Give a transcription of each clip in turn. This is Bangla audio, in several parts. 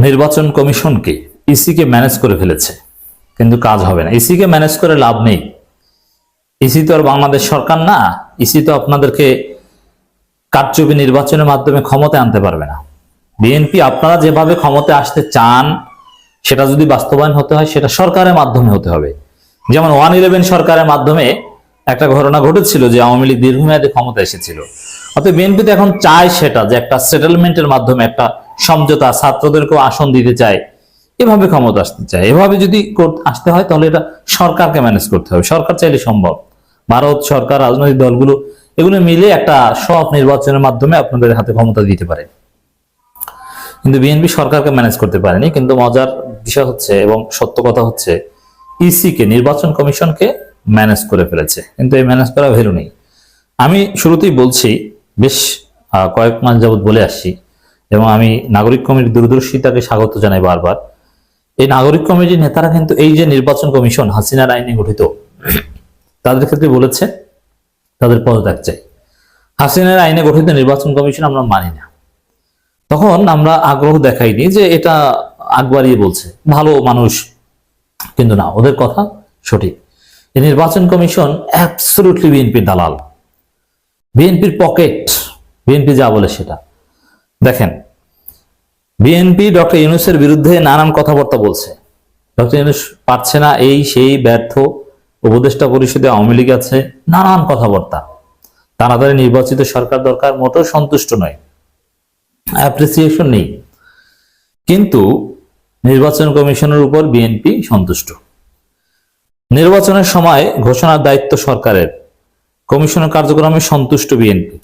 নির্বাচন কমিশনকে ইসিকে ম্যানেজ করে ফেলেছে। কিন্তু কাজ হবে না। ইসিকে ম্যানেজ করে লাভ নেই। ইসি তো আর বাংলাদেশ সরকার না। ইসি তো আপনাদেরকে কারচুপি নির্বাচনের মাধ্যমে ক্ষমতায় আনতে পারবে না। বিএনপি আপনারা যেভাবে ক্ষমতায় আসতে চান, সেটা যদি বাস্তবায়ন হতে হয়, সেটা সরকারের মাধ্যমে হতে হবে। যেমন ওয়ান ইলেভেন সরকারের মাধ্যমে একটা ঘটনা ঘটেছিল যে আওয়ামী লীগ দীর্ঘমেয়াদে ক্ষমতা এসেছিল। অতএব বিএনপি তো এখন চায় সেটা যে একটা সেটেলমেন্টের মাধ্যমে একটা সমঝোতা ছাত্রদেরকেও আসন দিতে চায়, এভাবে ক্ষমতা আসতে চায়। এভাবে যদি আসতে হয়, তাহলে এটা সরকারকে ম্যানেজ করতে হবে। সরকার চাইলে সম্ভব। ভারত সরকার, রাজনৈতিক দলগুলো, এগুলো মিলে একটা সব নির্বাচনের মাধ্যমে আপনাদের হাতে ক্ষমতা দিতে পারে। কিন্তু বিএনপি সরকারকে ম্যানেজ করতে পারেনি, কিন্তু মজার বিষয় হচ্ছে এবং সত্য কথা হচ্ছে ইসি কে নির্বাচন কমিশনকে ম্যানেজ করে ফেলেছে। কিন্তু এই ম্যানেজ করা ভ্যালু নেই। আমি শুরুতেই বলছি বেশ কয়েক মাস যাবত বলে আসছি এবং আমি নাগরিক কমিটির দূরদর্শিতাকে স্বাগত জানাই বারবার। এই নাগরিক কমিটির নেতারা কিন্তু এই যে নির্বাচন কমিশন, হাসিনার আইনে গঠিত, তাদের ক্ষেত্রে বলেছে, তাদের পদত্যাগ চাই হাসিনার আইনে গঠিত নির্বাচন কমিশন আমরা মানি না। তখন আমরা আগ্রহ দেখাইনি যে এটা আকবারিয়ে বলছে, ভালো মানুষ কিন্তু না, ওদের কথা সঠিক। এই নির্বাচন কমিশন অ্যাবসলুটলি বিএনপির দালাল। বিএনপির পকেট, বিএনপি যা বলে সেটা। দেখেন, বিএনপি ডক্টর ইউনুসের বিরুদ্ধে নানান কথাবার্তা বলছে। ডক্টর ইউনুস পারছে না এই সেই ব্যর্থ উপদেষ্টা পরিষদে আওয়ামী লীগ আছে, নানান কথাবার্তা। তাড়াতাড়ি নির্বাচিত সরকার দরকার, মোটেও সন্তুষ্ট নয়। অ্যাপ্রিসিয়েশন নেই। কিন্তু নির্বাচন কমিশনের উপর বিএনপি সন্তুষ্ট। নির্বাচনের সময় ঘোষণার দায়িত্ব সরকারের। কমিশনের কার্যক্রমে সন্তুষ্ট বিএনপি।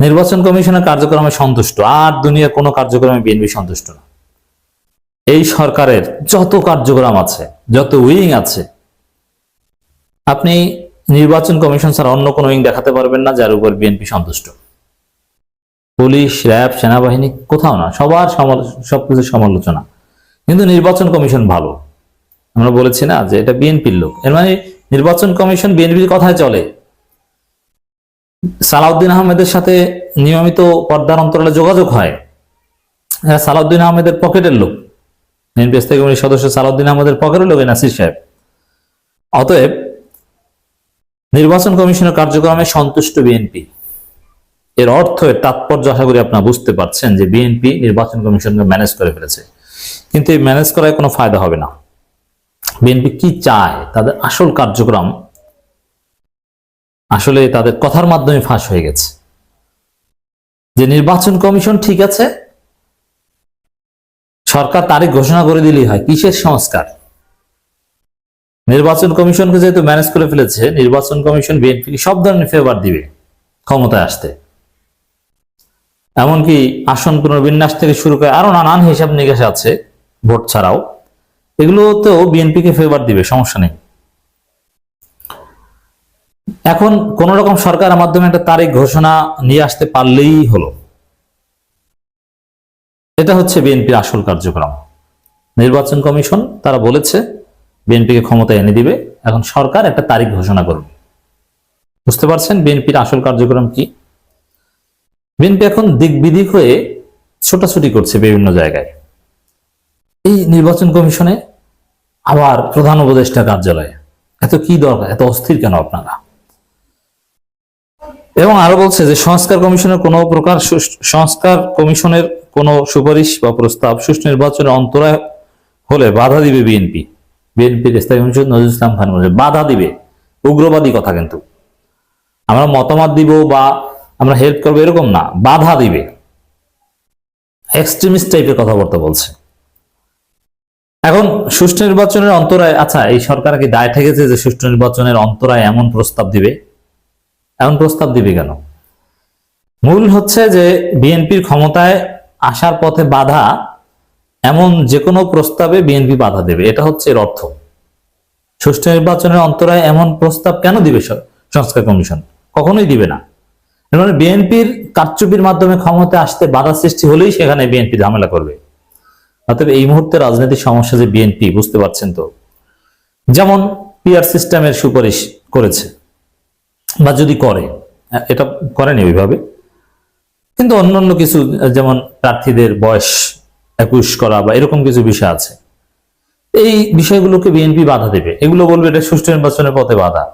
নির্বাচন কমিশনের কার্যক্রমে সন্তুষ্ট, আর দুনিয়ার কোনো কার্যক্রমে বিএনপি সন্তুষ্ট না। এই সরকারের যত কার্যক্রম আছে, যত উইং আছে, আপনি নির্বাচন কমিশন ছাড়া অন্য কোনো উইং দেখাতে পারবেন না যার উপর বিএনপি সন্তুষ্ট। পুলিশ, র্যাব, সেনাবাহিনী কোথাও না, সবার সবকিছু সমালোচনা। কিন্তু নির্বাচন কমিশন ভালো। আমরা বলেছি না যে এটা বিএনপির লোক। এর মানে নির্বাচন কমিশন বিএনপির কথায় চলে। সালাউদ্দিন আহমেদের সাথে নিয়মিত পর্দার অন্তরালে যোগাযোগ হয়। সালাউদ্দিন আহমেদের পকেটের লোক। বিএনপি স্থায়ী কমিটির সদস্য সালাউদ্দিন আহমেদের পকেটের লোক নাসির সাহেব। অতএব নির্বাচন কমিশনের কার্যক্রমে সন্তুষ্ট বিএনপি। এর অর্থ, এর তাৎপর্য আশা করি আপনারা বুঝতে পারছেন যে বিএনপি নির্বাচন কমিশনকে ম্যানেজ করে ফেলেছে। কিন্তু এই ম্যানেজ করায় কোনো ফায়দা হবে না। বিএনপি কি চায়, তাদের আসল কার্যক্রম আসলে তাদের কথার মাধ্যমে ফাঁস হয়ে গেছে। যে নির্বাচন কমিশন ঠিক আছে, সরকার তারিখ ঘোষণা করে দিলেই হয়, কিসের সংস্কার? নির্বাচন কমিশনকে যেহেতু ম্যানেজ করে ফেলেছে, নির্বাচন কমিশন বিএনপি সব ধরনের ফেভার দিবে ক্ষমতায় আসতে। এমনকি আসন পুনর্বিন্যাস থেকে শুরু করে আরও নানান হিসাব নিকাশ আছে, ভোট ছাড়াও। এগুলোতেও বিএনপিকে ফেভার দিবে, সমস্যা নেই। এখন কোন রকম সরকারের মাধ্যমে একটা তারিখ ঘোষণা নিয়ে আসতে পারলেই হলো। এটা হচ্ছে বিএনপির আসল কার্যক্রম। নির্বাচন কমিশন তারা বলেছে, বিএনপিকে ক্ষমতায় এনে দিবে, এখন সরকার একটা তারিখ ঘোষণা করবে। বুঝতে পারছেন বিএনপির আসল কার্যক্রম কি? বিএনপি এখন দিক বিদিক হয়ে ছোটাছুটি করছে বিভিন্ন জায়গায়। এই নির্বাচন কমিশনে আবার প্রধান উপদেষ্টা কার্যালয়ে। এত কি দরকার? এত অস্থির কেন আপনারা? এবং আরও বলছে যে, সংস্কার কমিশনের কোনো প্রকার সংস্কার কমিশনের কোনো সুপারিশ বা প্রস্তাব সুষ্ঠু নির্বাচনের অন্তরায় হলে বাধা দিবে বিএনপি। বিএনপির স্থায়ী কমিশন নজরুল ইসলাম খান বলছে বাধা দিবে। উগ্রবাদী কথা কিন্তু। আমরা মতামত দিব বা আমরা হেল্প করব এরকম না, বাধা দিবে। এক্সট্রিমিস্ট টাইপের কথাবার্তা বলছে। এখন সুষ্ঠু নির্বাচনের অন্তরায় আচ্ছা এই সরকার কি দায় ঠেকেছে যে সুষ্ঠু নির্বাচনের অন্তরায় এমন প্রস্তাব দিবে? এমন প্রস্তাব দিবে কেন? মূল হচ্ছে যে বিএনপির ক্ষমতায় আসার পথে বাধা এমন যে কোনো প্রস্তাবে বিএনপি বাধা দেবে। এটা হচ্ছে এর অর্থ। সুষ্ঠু নির্বাচনের অন্তরায় এমন প্রস্তাব কেন দিবে সংস্কার কমিশন? কখনোই দিবে না। মানে বিএনপির কারচুপির মাধ্যমে ক্ষমতায় আসতে বাধা সৃষ্টি হলেই সেখানে বিএনপি ঝামেলা করবে। অতএব এই মুহূর্তে রাজনৈতিক সমস্যা যে বিএনপি, বুঝতে পারছেন তো? যেমন পিআর সিস্টেমের সুপারিশ করেছে, বা যদি করে এটা করেনি ওইভাবে। কিন্তু অন্যান্য কিছু, যেমন প্রার্থীদের বয়স একুশ করা, বা এরকম কিছু বিষয় আছে। এই বিষয়গুলোকে বিএনপি বাধা দেবে। এগুলো বলবে এটা সুষ্ঠু নির্বাচনের পথে বাধা।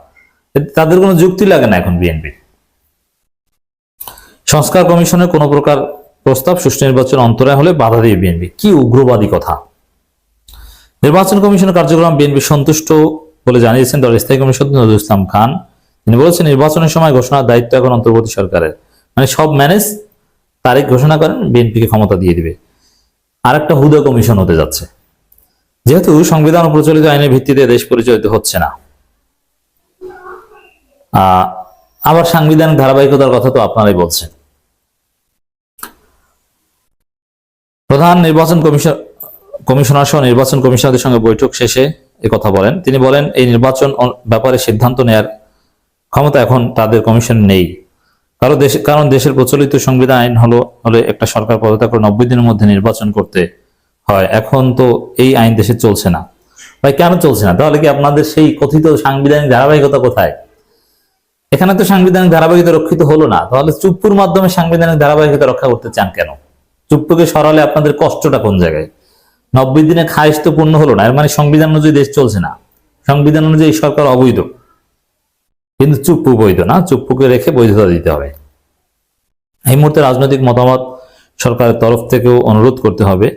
তাদের কোনো যুক্তি লাগে না এখন বিএনপি সংস্কার কমিশনের কোনো প্রকার প্রস্তাব, সুষ্ঠু নির্বাচন অন্তরায় হলে বাধা দেবে বিএনপি। কি উগ্রবাদী কথা। নির্বাচন কমিশনের কার্যক্রম বিএনপি সন্তুষ্ট বলে জানিয়েছেন দলের স্থায়ী কমিশন নজরুল ইসলাম খান। তিনি বলেছেন, নির্বাচনের সময় ঘোষণার দায়িত্ব এখন অন্তর্বর্তী সরকারের। মানে সব ম্যানেজ তারিখ ঘোষণা করেন, বিএনপিকে ক্ষমতা দিয়ে দিবে। আর একটা হুদা কমিশন হতে যাচ্ছে। যেহেতু সংবিধান প্রচলিত আইনের ভিত্তিতে দেশ পরিচালিত হচ্ছে না। আবার সাংবিধানিক ধারাবাহিকতার কথা তো আপনারাই বলছেন। প্রধান নির্বাচন কমিশন কমিশনার সহ নির্বাচন কমিশনারদের সঙ্গে বৈঠক শেষে কথা বলেন। তিনি বলেন, এই নির্বাচন ব্যাপারে সিদ্ধান্ত নেয়ার ক্ষমতা এখন তাদের কমিশন নেই। কারণ দেশে কারণ দেশের প্রচলিত সংবিধান আইন হলো হলে একটা সরকার পদত্যাগ করে নব্বই দিনের মধ্যে নির্বাচন করতে হয়। এখন তো এই আইন দেশে চলছে না। ভাই, কেন চলছে না? তাহলে কি আপনাদের সেই কথিত সাংবিধানিক ধারাবাহিকতা কোথায়? এখানে তো সাংবিধানিক ধারাবাহিকতা রক্ষিত হলো না। তাহলে চুপ্পুর মাধ্যমে সাংবিধানিক ধারাবাহিকতা রক্ষা করতে চান কেন? চুপ্পুকে সরালে আপনাদের কষ্টটা কোন জায়গায়? নব্বই দিনে খাইশ তো পূর্ণ হলো না, এর মানে সংবিধান অনুযায়ী দেশ চলছে না। সংবিধান অনুযায়ী সরকার অবৈধ। কিন্তু চুপ্পু বৈধ না, চুপ্পুকে রেখে বৈধতা দিতে হবে। এই মুহূর্তে রাজনৈতিক মতামত সরকারের তরফ থেকেও অনুরোধ করতে হবে।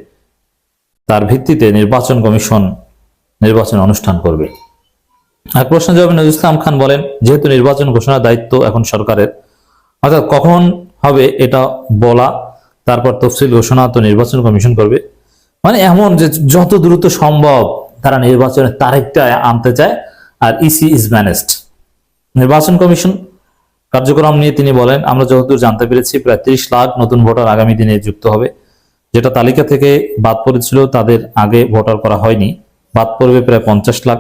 তার ভিত্তিতে নির্বাচন কমিশন নির্বাচন অনুষ্ঠান করবে। আর প্রশ্ন জবাবে নজরুল ইসলাম খান বলেন, যেহেতু নির্বাচন ঘোষণার দায়িত্ব এখন সরকারের, অর্থাৎ কখন হবে এটা বলা তারপর তফসিল ঘোষণা তো নির্বাচন কমিশন করবে। মানে এমন যে যত দ্রুত সম্ভব তারা নির্বাচনের তারিখটা আনতে চায়, আর ইসি ইজ ম্যানেজড নির্বাচন কমিশন কার্যক্রম নিয়ে তিনি বলেন, আমরা যতদূর জানতে পেরেছি, প্রায় তিরিশ লাখ নতুন ভোটার আগামী দিনে যুক্ত হবে। যেটা তালিকা থেকে বাদ পড়েছিল, তাদের আগে ভোটার করা হয়নি। বাদ পড়বে প্রায় পঞ্চাশ লাখ।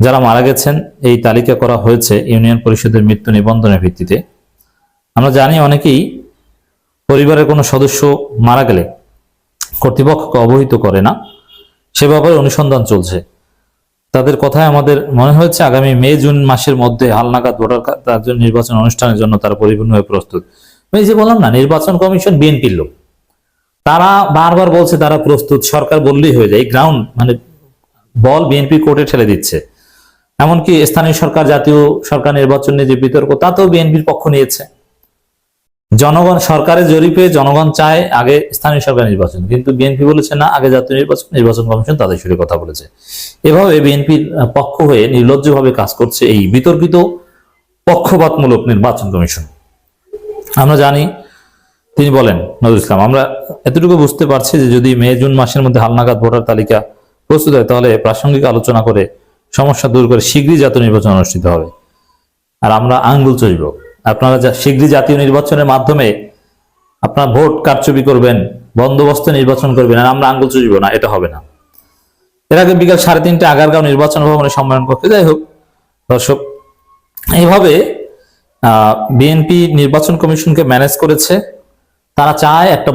যারা মারা গেছেন, এই তালিকা করা হয়েছে ইউনিয়ন পরিষদের মৃত্যু নিবন্ধনের ভিত্তিতে। আমরা জানি অনেকেই পরিবারের কোনো সদস্য মারা গেলে কর্তৃপক্ষকে অবহিত করে না, সে ব্যাপারে অনুসন্ধান চলছে। তাদের কথায় আমাদের মনে হয়েছে আগামী মে, জুন মাসের মধ্যে হালনাগাদ ভোটার তার জন্য নির্বাচন অনুষ্ঠানের জন্য তারা পরিপূর্ণভাবে প্রস্তুত। আমি এই যে বললাম না, নির্বাচন কমিশন বিএনপির লোক। তারা বারবার বলছে তারা প্রস্তুত, সরকার বললেই হয়ে যায়। গ্রাউন্ড মানে বল বিএনপি কোর্টে ঠেলে দিচ্ছে। এমনকি স্থানীয় সরকার, জাতীয় সরকার নির্বাচন নিয়ে যে বিতর্ক, তাতেও বিএনপির পক্ষ নিয়েছে। জনগণ সরকারের জরিপে জনগণ চায় আগে স্থানীয় সরকার নির্বাচন, কিন্তু বিএনপি বলেছে না, আগে জাতীয় নির্বাচন নির্বাচন কমিশন তাদের সুরে কথা বলেছে। এভাবে বিএনপির পক্ষ হয়ে নির্লজ্জভাবে কাজ করছে এই বিতর্কিত পক্ষপাতমূলক নির্বাচন কমিশন। আমরা জানি, তিনি বলেন, নজরুল ইসলাম, আমরা এতটুকু বুঝতে পারছি যে যদি মে, জুন মাসের মধ্যে হালনাগাদ ভোটার তালিকা প্রস্তুত হয়, তাহলে প্রাসঙ্গিক আলোচনা করে সমস্যা দূর করে শীঘ্রই জাতীয় নির্বাচন অনুষ্ঠিত হবে। আর আমরা আঙ্গুল চড়িব আপনারা শীঘ্রই জাতীয় নির্বাচনের মাধ্যমে আপনার ভোট কারচুপি করবেন, বন্দোবস্ত নির্বাচন করবেন, আর আমরা আঙ্গুল চুজব না, এটা হবে না। এর আগে বিকাল সাড়ে তিনটে আগারগাঁও নির্বাচন ভবনে সম্মেলন করতে যাই হোক, দর্শক, এইভাবে বিএনপি নির্বাচন কমিশনকে ম্যানেজ করেছে, তারা চায় একটা